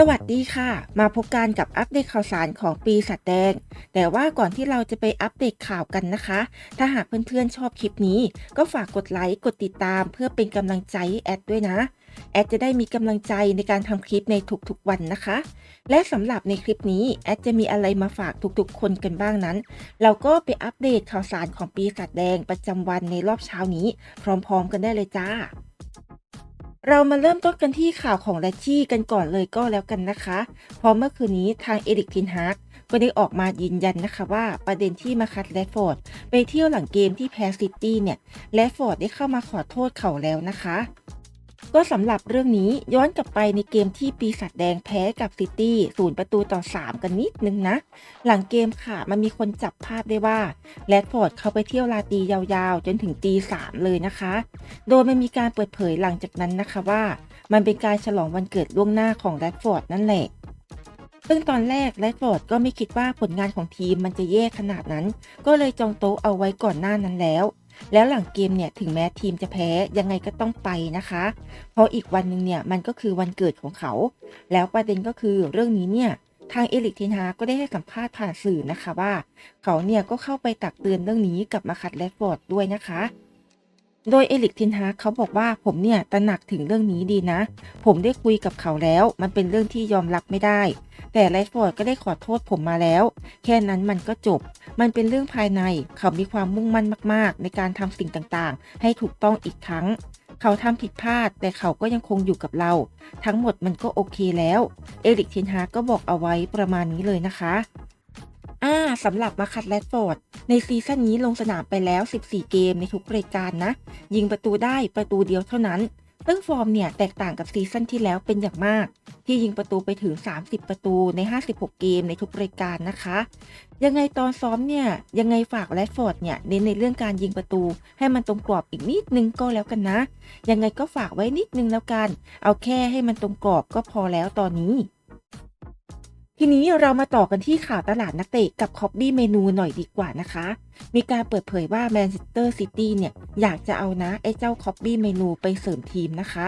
สวัสดีค่ะ มาพบกันกับอัปเดตข่าวสารของปีศาจแดง แต่ว่าก่อนที่เราจะไปอัปเดตข่าวกันนะคะ ถ้าหากเพื่อนๆชอบคลิปนี้ ก็ฝากกดไลค์กดติดตามเพื่อเป็นกำลังใจแอดด้วยนะ แอดจะได้มีกำลังใจในการทำคลิปในทุกๆวันนะคะ และสำหรับในคลิปนี้แอดจะมีอะไรมาฝากทุกๆ คนกันบ้างนั้น เราก็ไปอัปเดตข่าวสารของปีศาจแดงประจำวันในรอบเช้านี้ พร้อมๆ กันได้เลยจ้า เรามาเริ่มต้นกันที่ข่าวของแรชชี่กันก่อนเลยก็แล้วกันนะคะเพราะเมื่อคืนนี้ทางเอริกทินฮาร์กก็ได้ออกมายืนยันนะคะว่าประเด็นที่มาคัดแรดฟอร์ดไปเที่ยวหลังเกมที่แพ้ซิตี้เนี่ยแรดฟอร์ดได้เข้ามาขอโทษเขาแล้วนะคะ ก็สำหรับเรื่องนี้ย้อนกลับไปในเกมที่ปีศาจแดงแพ้กับซิตี้ศูนย์ประตูต่อ 3 กันนิดนึงนะ หลังเกมค่ะ มันมีคนจับภาพได้ว่าแรดฟอร์ดเขาไปเที่ยวลาตียาวๆ จนถึงตีสามเลยนะคะ โดยมันมีการเปิดเผยหลังจากนั้นนะคะว่า มันเป็นการฉลองวันเกิดล่วงหน้าของแรดฟอร์ดนั่นแหละซึ่งตอนแรกแรดฟอร์ดก็ไม่คิดว่าผลงานของทีมมันจะแย่ขนาดนั้น ก็เลยจองโต๊ะเอาไว้ก่อนหน้านั้นแล้ว แล้วหลังเกมเนี่ยถึงแม้ทีมจะแพ้ยังไงก็ต้องไปนะคะ เพราะอีกวันหนึ่งเนี่ยมันก็คือวันเกิดของเขา แล้วประเด็นก็คือเรื่องนี้เนี่ยทางเอลิกเทนฮาก็ได้ให้สัมภาษณ์ผ่านสื่อนะคะว่า เขาเนี่ยก็เข้าไปตักเตือนเรื่องนี้กับมาคัดแรดฟอร์ดด้วยนะคะ โดยเอลิกทินฮาเขาบอกว่าผมเนี่ยตระหนักถึงเรื่องนี้ดีนะ ผมได้คุยกับเขาแล้ว มันเป็นเรื่องที่ยอมรับไม่ได้ แต่แรดฟอร์ดก็ได้ขอโทษผมมาแล้ว แค่นั้นมันก็จบ มันเป็นเรื่องภายในเขามีความมุ่งมั่นมาก ๆ ในการทำสิ่งต่างๆ ให้ถูกต้องอีกครั้ง เขาทำผิดพลาด แต่เขาก็ยังคงอยู่กับเรา ทั้งหมดมันก็โอเคแล้ว เอริกเทนฮาก็บอกเอาไว้ประมาณนี้เลยนะคะ อ่าสำหรับมาคัดแรดฟอร์ด ในซีซั่นนี้ลงสนามไปแล้ว 14 เกมในทุกรายการนะ ยิงประตูได้ประตูเดียวเท่านั้นซึ่งฟอร์มเนี่ยแตกต่างกับซีซั่นที่แล้วเป็นอย่างมาก ที่ยิงประตูไปถึง 30 ประตูใน 56 เกมในทุกรายการนะคะ ยังไงตอนซ้อมเนี่ยยังไงฝากแรดฟอร์ดเนี่ยเน้นในเรื่องการยิงประตู ให้มันตรงกรอบอีกนิดนึงก็แล้วกันนะ ยังไงก็ฝากไว้นิดนึงแล้วกัน เอาแค่ให้มันตรงกรอบก็พอแล้วตอนนี้ ทีนี้เรามาต่อกันที่ข่าวตลาดนักเตะกับคอบบี้เมนูหน่อยดีกว่านะคะ มีการเปิดเผยว่าแมนเชสเตอร์ซิตี้เนี่ย อยากจะเอานะ ไอ้เจ้าคอบบี้เมนูไปเสริมทีมนะคะ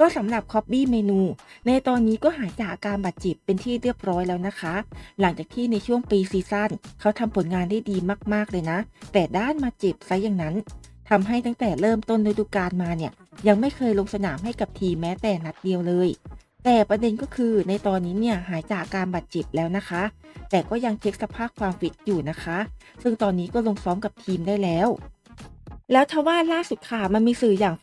ก็สำหรับคอบบี้เมนู ในตอนนี้ก็หายจากอาการบาดเจ็บเป็นที่เรียบร้อยแล้วนะคะ หลังจากที่ในช่วงปีซีซั่นเขาทำผลงานได้ดีมากๆเลยนะ แต่ด้านมาเจ็บซะอย่างนั้นทำให้ตั้งแต่เริ่มต้นฤดูกาลมาเนี่ยยังไม่เคยลงสนามให้กับทีมแม้แต่นัดเดียวเลย แต่ประเด็นก็คือในตอนนี้เนี่ยหายจากการบาดเจ็บแล้วนะคะ แต่ก็ยังเช็คสภาพความฟิตอยู่นะคะ ซึ่งตอนนี้ก็ลงซ้อมกับทีมได้แล้ว แล้วทว่าล่าสุดค่ะมันมีสื่ออย่าง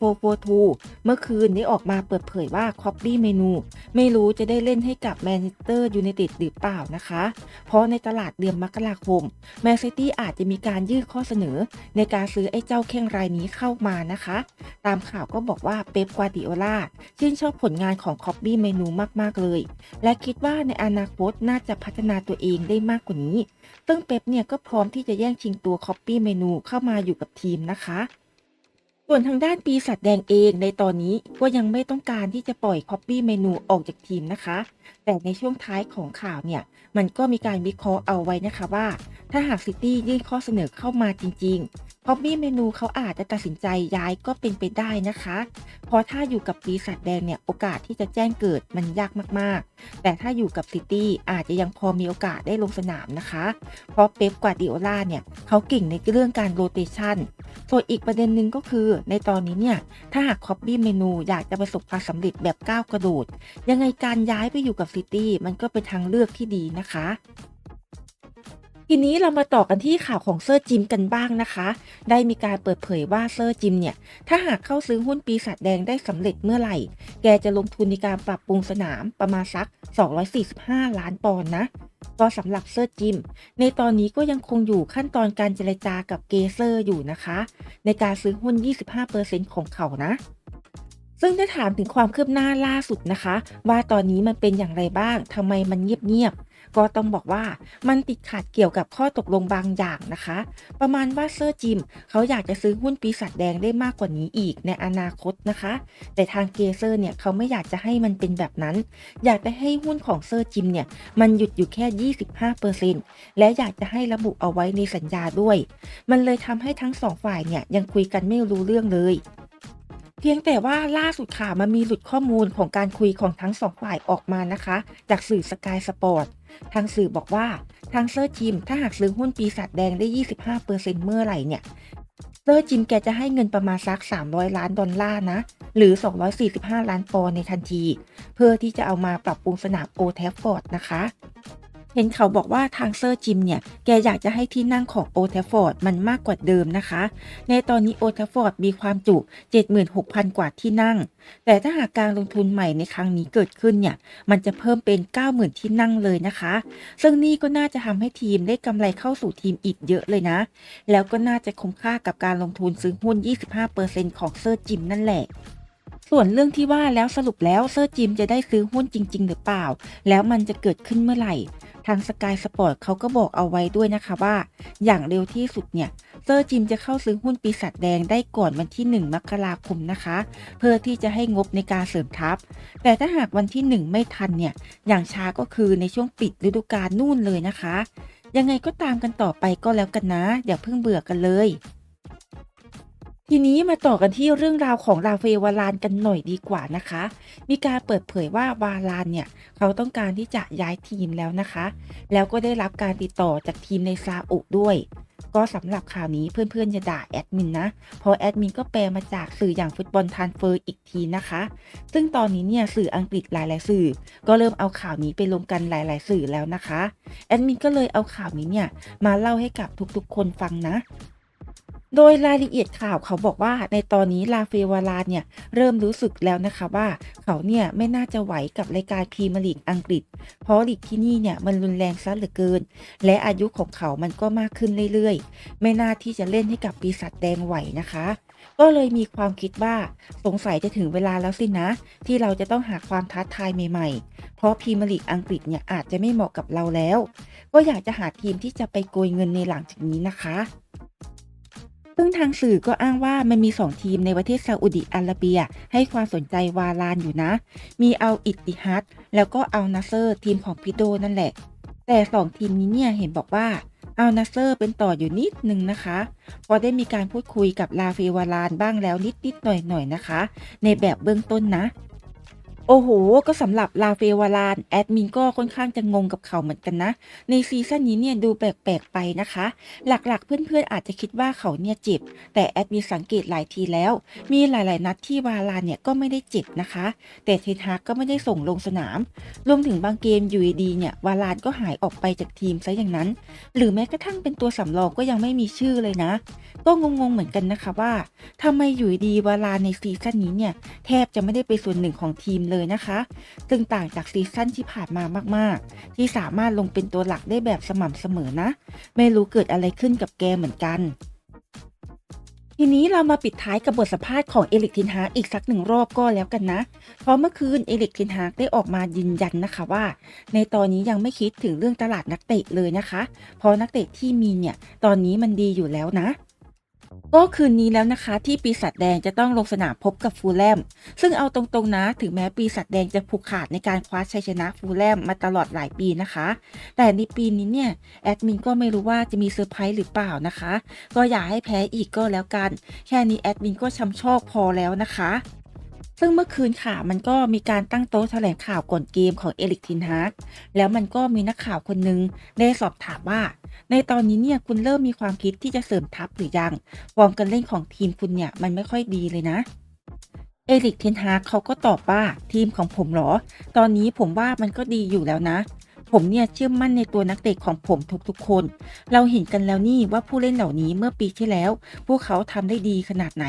442 เมื่อคืนนี้ออกมาเปิดเผยว่าคอ p บี้เมนู ไม่รู้จะได้เล่นให้กับแมนเชสเตอร์ยูไนเต็ดหรือเปล่านะคะ เพราะในตลาดเดือนมกราคมแมนซิตี้อาจจะมีการยื่นข้อเสนอ ในการซื้อไอ้เจ้าแข้งรายนี้เข้ามานะคะ ตามข่าวก็บอกว่าเป๊ปกวาดิโอลาชื่นชอบผลงานของคอ p บี้เมนูมากๆเลย และคิดว่าในอนาคตน่าจะพัฒนาตัวเองได้มากกว่านี้ ซึ่งเป๊ปเนี่ยก็พร้อมที่จะแย่งชิงตัวคอ p ปี้เมนูเข้ามาอยู่กับทีมนะคะส่วนทางด้านปีศาจแดงเองในตอนนี้ก็ยังไม่ต้องการที่จะปล่อยคอปปี้เมนูออกจากทีมนะคะ แต่ในช่วงท้ายของข่าวเนี่ย มันก็มีการวิเคราะห์เอาไว้นะคะว่า ถ้าหากซิตี้ยื่นข้อเสนอเข้ามาจริง ๆ คอ p ปี้เมนูเขาอาจจะตัดสินใจย้ายก็เป็นไปได้นะคะ เพราะถ้าอยู่กับปีศาจแดงเนี่ยโอกาสที่จะแจ้งเกิดมันยากมากๆ แต่ถ้าอยู่กับซิตี้อาจจะยังพอมีโอกาสได้ลงสนามนะคะ เพราะเป๊ปกวาดิโอลาเนี่ยเขาเก่งในเรื่องการโรเตชันส่วนอีกประเด็นหนึ่งก็คือในตอนนี้เนี่ยถ้าหากคอ p บี้เมนูอยากจะประสบความสำเร็จแบบก้าวกระโดด ยังไงการย้ายไปอยู่กับซิตี้มันก็เป็นทางเลือกที่ดีนะคะ ทีนี้เรามาต่อกันที่ข่าวของเซอร์จิมกันบ้างนะคะ ได้มีการเปิดเผยว่าเซอร์จิมเนี่ย ถ้าหากเข้าซื้อหุ้นปีศาจแดงได้สำเร็จเมื่อไหร่ แกจะลงทุนในการปรับปรุงสนามประมาณสัก 245 ล้านปอนด์นะ ก็สำหรับเซอร์จิม ในตอนนี้ก็ยังคงอยู่ขั้นตอนการเจรจากับเกเซอร์อยู่นะคะ ในการซื้อหุ้น 25%ของเขานะซึ่งถ้าถามถึงความคืบหน้าล่าสุดนะคะ ว่าตอนนี้มันเป็นอย่างไรบ้างทำไมมันเงียบๆ ก็ต้องบอกว่ามันติดขัดเกี่ยวกับข้อตกลงบางอย่างนะคะ ประมาณว่าเซอร์จิม เขาอยากจะซื้อหุ้นปีศาจแดงได้มากกว่านี้อีกในอนาคตนะคะ แต่ทางเกเซอร์เนี่ยเขาไม่อยากจะให้มันเป็นแบบนั้น อยากจะให้หุ้นของเซอร์จิมเนี่ยมันหยุดอยู่แค่ 25%และอยากจะให้ระบุเอาไว้ในสัญญาด้วย มันเลยทำให้ทั้งสองฝ่ายเนี่ยยังคุยกันไม่รู้เรื่องเลย เพียงแต่ว่าล่าสุดค่ะมันมีหลุดข้อมูลของการคุยของทั้งสองฝ่ายออกมานะคะ จากสื่อสกายสปอร์ตทางสื่อบอกว่าทางเซอร์จิม ถ้าหากซื้อหุ้นปีศาจแดงได้ 25%เมื่อไหร่เนี่ยเซอร์จิมแกจะให้เงินประมาณสัก 300 ล้านดอลลาร์นะ หรือ 245 ล้านปอนด์ในทันที เพื่อที่จะเอามาปรับปรุงสนามโอแทฟฟอร์ดนะคะ เห็นเขาบอกว่าทางเซอร์จิมเนี่ย แกอยากจะให้ที่นั่งของโอแทฟฟอร์ดมันมากกว่าเดิมนะคะ ในตอนนี้โอแทฟฟอร์ดมีความจุ 76,000 กว่าที่นั่ง แต่ถ้าหากการลงทุนใหม่ในครั้งนี้เกิดขึ้นเนี่ย มันจะเพิ่มเป็น 90,000 ที่นั่งเลยนะคะ ซึ่งนี่ก็น่าจะทำให้ทีมได้กำไรเข้าสู่ทีมอีกเยอะเลยนะ แล้วก็น่าจะคุ้มค่ากับการลงทุนซื้อหุ้น 25%ของเซอร์จิมนั่นแหละส่วนเรื่องที่ว่าแล้วสรุปแล้วเซอร์จิมจะได้ซื้อหุ้นจริง ๆ หรือเปล่า แล้วมันจะเกิดขึ้นเมื่อไหร่ ทางสกายสปอร์ตเขาก็บอกเอาไว้ด้วยนะคะว่า อย่างเร็วที่สุดเนี่ยเซอร์จิมจะเข้าซื้อหุ้นปีศาจแดงได้ก่อนวันที่ 1 มกราคมนะคะ เพื่อที่จะให้งบในการเสริมทัพ แต่ถ้าหากวันที่ 1 ไม่ทันเนี่ยอย่างช้าก็คือในช่วงปิดฤดูกาลนู่นเลยนะคะ ยังไงก็ตามกันต่อไปก็แล้วกันนะ อย่าเพิ่งเบื่อกันเลย ทีนี้มาต่อกันที่เรื่องราวของราเอลวารานกันหน่อยดีกว่านะคะ มีการเปิดเผยว่าวารานเนี่ยเขาต้องการที่จะย้ายทีมแล้วนะคะ แล้วก็ได้รับการติดต่อจากทีมในซาอุด้วย ก็สำหรับข่าวนี้เพื่อนๆจะด่าแอดมินนะเพราะแอดมินก็แปลมาจากสื่ออย่างฟุตบอลทานเฟอร์อีกทีนะคะ ซึ่งตอนนี้เนี่ยสื่ออังกฤษหลายๆสื่อ ก็เริ่มเอาข่าวนี้ไปลงกันหลาย ๆ สื่อแล้วนะคะแอดมินก็เลยเอาข่าวนี้เนี่ยมาเล่าให้กับทุกๆ คนฟังนะ โดยรายละเอียดข่าวเขาบอกว่าในตอนนี้ลาเฟวาลาเนี่ยเริ่มรู้สึกแล้วนะคะว่าเขาเนี่ยไม่น่าจะไหวกับรายการพรีเมียร์ลีกอังกฤษ เพราะลีกที่นี่เนี่ยมันรุนแรงซะเหลือเกิน และอายุของเขามันก็มากขึ้นเรื่อยๆ ไม่น่าที่จะเล่นให้กับปีศาจแดงไหวนะคะ ก็เลยมีความคิดว่าสงสัยจะถึงเวลาแล้วสินะ ที่เราจะต้องหาความท้าทายใหม่ๆ เพราะพรีเมียร์ลีกอังกฤษเนี่ยอาจจะไม่เหมาะกับเราแล้ว ก็อยากจะหาทีมที่จะไปโกยเงินในหลังจากนี้นะคะ ซึ่งทางสื่อก็อ้างว่ามันมี 2 ทีมในประเทศซาอุดิอาระเบีย ให้ความสนใจวาลานอยู่นะ มีเอาอิติฮัดแล้วก็เอานาเซอร์ทีมของพิโดนั่นแหละ แต่ 2 ทีมนี้เนี่ยเห็นบอกว่าเอานาเซอร์เป็นต่ออยู่นิดนึงนะคะ พอได้มีการพูดคุยกับลาเฟวาลานบ้างแล้วนิดๆหน่อยๆนะคะ ในแบบเบื้องต้นนะ โอ้โห ก็สำหรับลาเฟวาลาน แอดมินก็ค่อนข้างจะงงกับเขาเหมือนกันนะ ในซีซั่นนี้เนี่ยดูแปลกๆไปนะคะ หลักๆ เพื่อนๆ อาจจะคิดว่าเขาเนี่ยเจ็บ แต่แอดมินสังเกตหลายทีแล้ว มีหลายๆ นัดที่วาลานเนี่ยก็ไม่ได้เจ็บนะคะ แต่เทนฮากก็ไม่ได้ส่งลงสนาม รวมถึงบางเกมยู่ดีเนี่ยวาลานก็หายออกไปจากทีมซะอย่างนั้น หรือแม้กระทั่งเป็นตัวสำรองก็ยังไม่มีชื่อเลยนะ ก็งงๆเหมือนกันนะคะว่าทำไมอยู่ดีวาลานในซีซั่นนี้เนี่ยแทบจะไม่ได้เป็นส่วนหนึ่งของทีมเลยนะคะซึ่งต่างจากซีซั่นที่ผ่านมามาก ๆ ที่สามารถลงเป็นตัวหลักได้แบบสม่ำเสมอนะ ไม่รู้เกิดอะไรขึ้นกับแกเหมือนกันทีนี้เรามาปิดท้ายกับบทสัมภาษณ์ของเอลิกทินฮากอีกสักหนึ่งรอบก็แล้วกันนะ เพราะเมื่อคืนเอลิกทินฮากได้ออกมายืนยันนะคะว่า ในตอนนี้ยังไม่คิดถึงเรื่องตลาดนักเตะเลยนะคะ เพราะนักเตะที่มีเนี่ย ตอนนี้มันดีอยู่แล้วนะ ก็คืนนี้แล้วนะคะที่ปีศาจแดงจะต้องลงสนามพบกับฟูลแลม ซึ่งเอาตรงๆนะ ถึงแม้ปีศาจแดงจะผูกขาดในการคว้าชัยชนะฟูลแลมมาตลอดหลายปีนะคะ แต่ในปีนี้เนี่ยแอดมินก็ไม่รู้ว่าจะมีเซอร์ไพรส์หรือเปล่านะคะ ก็อย่าให้แพ้อีกก็แล้วกัน แค่นี้แอดมินก็ชำชอกพอแล้วนะคะ ซึ่งเมื่อคืนค่ะ มันก็มีการตั้งโต๊ะแถลงข่าวก่อนเกมของเอลิกทินฮากแล้วมันก็มีนักข่าวคนหนึงได้สอบถามว่า ในตอนนี้เนี่ยคุณเริ่มมีความคิดที่จะเสริมทัพหรือยังฟอร์มการเล่นของทีมคุณเนี่ยมันไม่ค่อยดีเลยนะเอริกเทนฮากเขาก็ตอบว่าทีมของผมหรอ ตอนนี้ผมว่ามันก็ดีอยู่แล้วนะ ผมเนี่ยเชื่อมั่นในตัวนักเตะของผมทุกๆคน เราเห็นกันแล้วนี่ว่าผู้เล่นเหล่านี้เมื่อปีที่แล้ว พวกเขาทำได้ดีขนาดไหน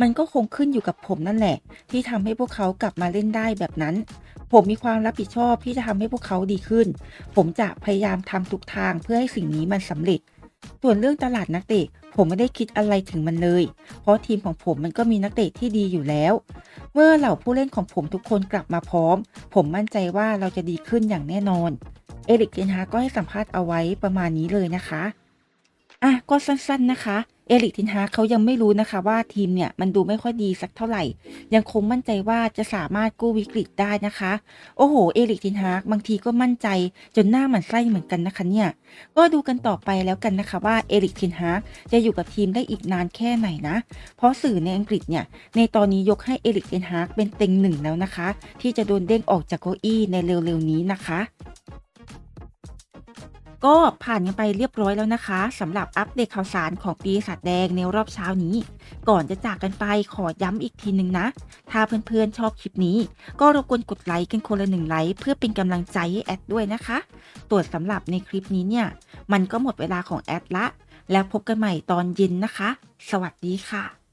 มันก็คงขึ้นอยู่กับผมนั่นแหละ ที่ทำให้พวกเขากลับมาเล่นได้แบบนั้น ผมมีความรับผิดชอบที่จะทำให้พวกเขาดีขึ้น ผมจะพยายามทำทุกทางเพื่อให้สิ่งนี้มันสำเร็จ ส่วนเรื่องตลาดนักเตะ ผมไม่ได้คิดอะไรถึงมันเลย เพราะทีมของผมมันก็มีนักเตะที่ดีอยู่แล้ว เมื่อเหล่าผู้เล่นของผมทุกคนกลับมาพร้อม ผมมั่นใจว่าเราจะดีขึ้นอย่างแน่นอน เอริกเทนฮาก็ให้สัมภาษณ์เอาไว้ประมาณนี้เลยนะคะ อะก็สั้นๆนะคะ เอริกเทนฮาเขายังไม่รู้นะคะว่าทีมเนี่ยมันดูไม่ค่อยดีสักเท่าไหร่ ยังคงมั่นใจว่าจะสามารถกู้วิกฤตได้นะคะ โอ้โห เอริกเทนฮาบางทีก็มั่นใจจนหน้าหมันไส้เหมือนกันนะคะเนี่ย ก็ดูกันต่อไปแล้วกันนะคะว่าเอริกเทนฮาจะอยู่กับทีมได้อีกนานแค่ไหนนะ เพราะสื่อในอังกฤษเนี่ยในตอนนี้ยกให้เอริกเทนฮาเป็นเต็งหนึ่งแล้วนะคะ ที่จะโดนเด้งออกจากเก้าอี้ในเร็วๆนี้นะคะ ก็ผ่านกันไปเรียบร้อยแล้วนะคะสำหรับอัปเดตข่าวสารของปีศาจแดงในรอบเช้านี้ ก่อนจะจากกันไปขอย้ำอีกทีหนึ่งนะ ถ้าเพื่อนๆชอบคลิปนี้ ก็รบกวนกดไลค์กันคนละหนึ่งไลค์เพื่อเป็นกำลังใจให้แอดด้วยนะคะตรวจสำหรับในคลิปนี้เนี่ย มันก็หมดเวลาของแอดละ แล้วพบกันใหม่ตอนเย็นนะคะ สวัสดีค่ะ